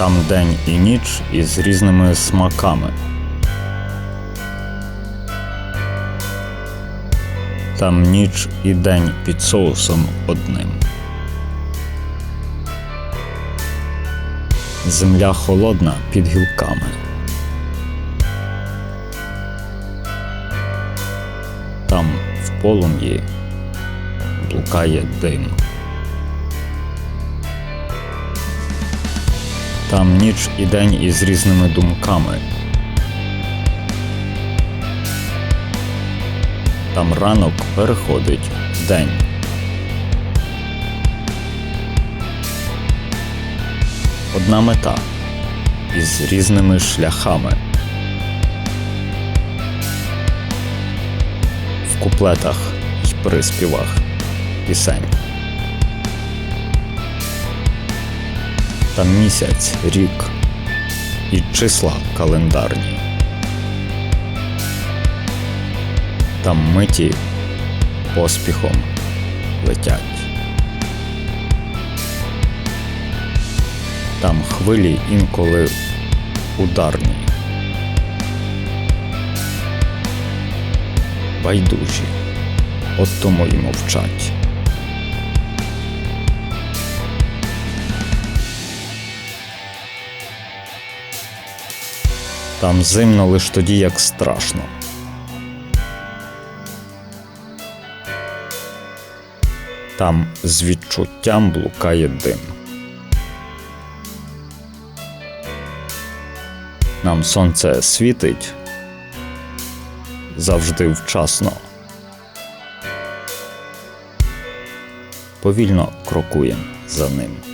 Там день і ніч із різними смаками. Там ніч і день під соусом одним. Земля холодна під гілками. Там в полум'ї блукає дим. Там ніч і день із різними думками. Там ранок переходить в день. Одна мета із різними шляхами. В куплетах й приспівах пісень. Там місяць, рік і числа календарні. Там миті поспіхом летять. Там хвилі інколи ударні. Байдужі, от тому й мовчать. Там зимно лиш тоді, як страшно. Там з відчуттям блукає дим. Нам сонце світить завжди вчасно. Повільно крокуєм за ним.